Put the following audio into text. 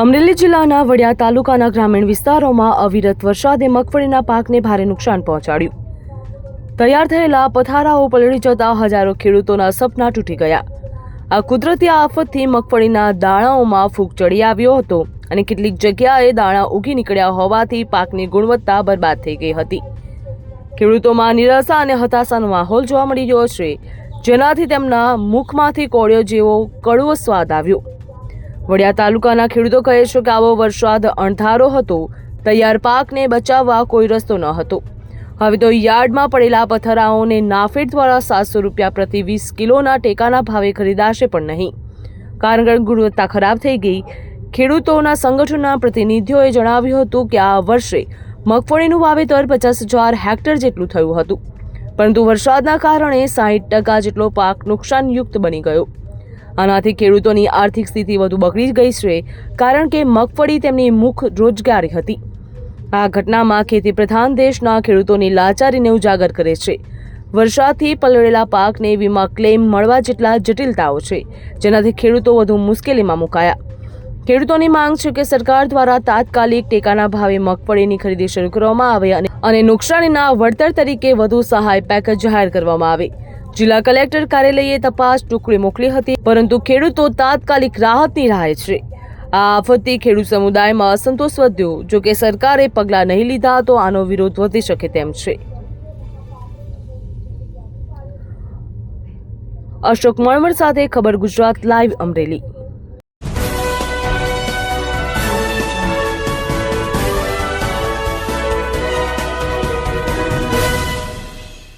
અમરેલી જિલ્લાના વડિયા તાલુકાના ગ્રામીણ વિસ્તારોમાં અવિરત વરસાદે મગફળીના પાકને ભારે નુકસાન પહોંચાડ્યું. તૈયાર થયેલા પથારાઓ પલળી જતા હજારો ખેડૂતોના સપના તૂટી ગયા. આ કુદરતી આફતથી મગફળીના દાણાઓમાં ફૂગ ચડી આવ્યો હતો અને કેટલીક જગ્યાએ દાણા ઉગી નીકળ્યા હોવાથી પાકની ગુણવત્તા બરબાદ થઈ ગઈ હતી. ખેડૂતોમાં નિરાશા અને હતાશાનો માહોલ જોવા મળી રહ્યો છે, જેનાથી તેમના મુખમાંથી કોળિયો જેવો કડવો સ્વાદ આવ્યો. વડિયા તાલુકાના ખેડૂતો કહે છે કે આવો વરસાદ અણધારો હતો. તૈયાર પાકને બચાવવા કોઈ રસ્તો ન હતો. હવે તો યાર્ડમાં પડેલા પથરાઓને નાફેડ દ્વારા સાતસો રૂપિયા પ્રતિ વીસ કિલોના ટેકાના ભાવે ખરીદાશે પણ નહીં. કારણ ગુણવત્તા ખરાબ થઈ ગઈ. ખેડૂતોના સંગઠનના પ્રતિનિધિઓએ જણાવ્યું હતું કે આ વર્ષે મગફળીનું વાવેતર પચાસ હજાર હેક્ટર જેટલું થયું હતું. પરંતુ વરસાદના કારણે સાહીઠ ટકા જેટલો પાક નુકસાનયુક્ત બની ગયો. આનાથી ખેડૂતોની આર્થિક સ્થિતિ વધુ બગડી ગઈ છે, કારણ કે મગફળી તેમની મુખ રોજગારી હતી. આ ઘટનામાં ખેતી પ્રધાન દેશના ખેડૂતોની લાચારીને ઉજાગર કરે છે. વરસાદથી પલળેલા પાકને વીમા ક્લેમ મળવા જેટલા જટિલતાઓ છે, જેનાથી ખેડૂતો વધુ મુશ્કેલીમાં મુકાયા. ખેડૂતોની માંગ છે કે સરકાર દ્વારા તાત્કાલિક ટેકાના ભાવે મગફળીની ખરીદી શરૂ કરવામાં આવે અને નુકસાનીના વળતર તરીકે વધુ સહાય પેકેજ જાહેર કરવામાં આવે. જિલ્લા કલેક્ટર કાર્યાલયે તપાસ ટુકડી મોકલી હતી, પરંતુ ખેડૂતો તાત્કાલિક રાહતની રાહે છે. આ આફતથી ખેડૂત સમુદાયમાં અસંતોષ વધ્યો. જો કે સરકારે પગલાં નહીં લીધા, તો આનો વિરોધ વધી શકે તેમ છે. અશોક મણવર સાથે ખબર ગુજરાત લાઈવ અમરેલી.